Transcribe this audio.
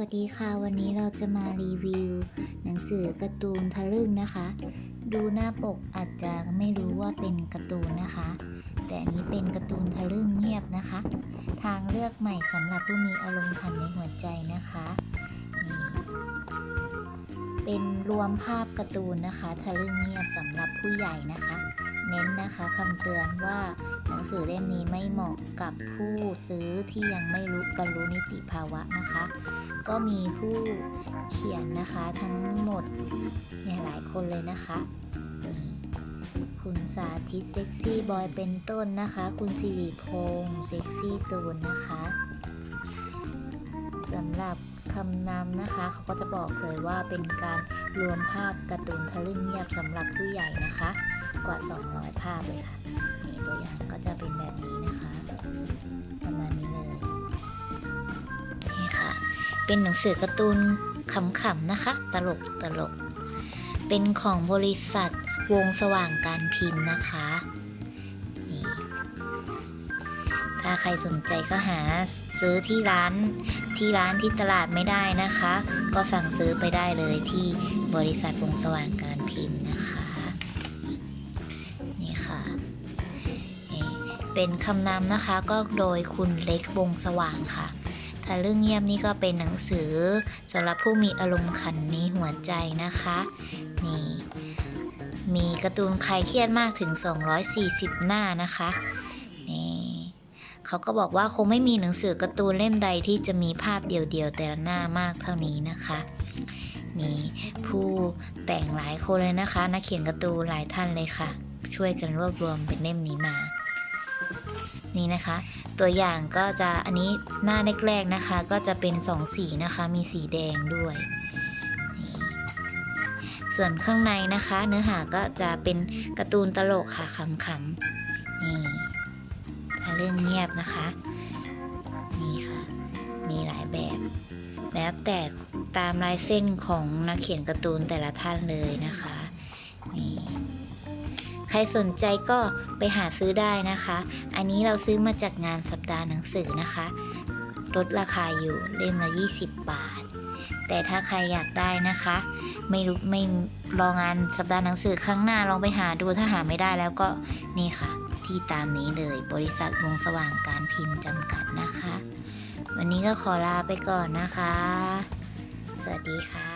วัสดีค่ะ วันนี้เราจะมารีวิว หนังสือการ์ตูนทะลึ่งนะคะ ดูหน้าปกอาจจะไม่รู้ว่าเป็นการ์ตูนนะคะ แต่อันนี้เป็นการ์ตูนทะลึ่งเงียบนะคะ ทางเลือกใหม่สำหรับผู้มีอารมณ์ขันในหัวใจนะคะนี่เป็นรวมภาพการ์ตูนนะคะ ทะลึ่งเงียบสำหรับผู้ใหญ่นะคะ เน้นนะคะคำเตือนว่าหนังสือเล่มนี้ไม่เหมาะกับผู้ซื้อที่ยังไม่รู้บรรลุนิติภาวะนะคะ ก็มีผู้เขียนนะคะทั้งหมดเนี่ยหลายคนเลยนะคะคุณสาธิตเซ็กซี่บอยเป็นต้นนะคะ คุณสิริพงษ์เซ็กซี่ตูนนะคะสำหรับคำนำนะคะเขาก็จะบอกเลยว่าเป็นการรวมภาพการ์ตูนทะลึ่งเงียบสำหรับผู้ใหญ่นะคะ กว่า 200 ภาพเลยค่ะนี่ตัวอย่างก็จะเป็นแบบนี้นะคะ ประมาณนี้เลยนี่ค่ะ เป็นหนังสือการ์ตูนขำๆนะคะ ตลกตลก เป็นของบริษัทวงสว่างการพิมพ์นะคะนี่ถ้าใครสนใจก็หาซื้อที่ร้านที่ร้านที่ตลาดไม่ได้นะคะ ก็สั่งซื้อไปได้เลยที่บริษัทวงสว่างการพิมพ์นะคะ เป็นคำนำนะคะก็โดยคุณเล็กวงสว่างค่ะถ้าเรื่องเงียบนี่ก็เป็นหนังสือสำหรับผู้มีอารมณ์ขันในหัวใจนะคะนี่มีการ์ตูนใครเครียดมากถึง 240 หน้านะคะนี่เขาก็บอกว่าคงไม่มีหนังสือการ์ตูนเล่มใดที่จะมีภาพเดียวๆ แต่ละหน้ามากเท่านี้นะคะ มีผู้แต่งหลายคนเลยนะคะ นักเขียนการ์ตูนหลายท่านเลยค่ะ ช่วยกันรวบรวมเป็นเล่มนี้มา นี่นะคะ ตัวอย่างก็จะอันนี้หน้าแรกๆนะคะ ก็จะเป็นสองสีนะคะ มีสีแดงด้วย ส่วนข้างในนะคะ เนื้อหาก็จะเป็นการ์ตูนตลกค่ะขำๆนี่ถ้าเรื่องเงียบนะคะนี่ค่ะ มีหลายแบบ แล้วแต่ตามลายเส้นของนักเขียนการ์ตูนแต่ละท่านเลยนะคะนี่ รสนใจก็ไปหาซื้อได้นะคะ อันนี้เราซื้อมาจากงานสัปดาห์หนังสือนะคะลดราคาอยู่เล่มละ 20 บาท แต่ถ้าใครอยากได้นะคะ ไม่รู้ไม่รองานสัปดาห์หนังสือครั้งหน้าลองไปหาดูถ้าหาไม่ได้แล้วก็นี่ค่ะ ที่ตามนี้เลยบริษัทวงสว่างการพิมพ์จำกัดนะคะ วันนี้ก็ขอลาไปก่อนนะคะ สวัสดีค่ะ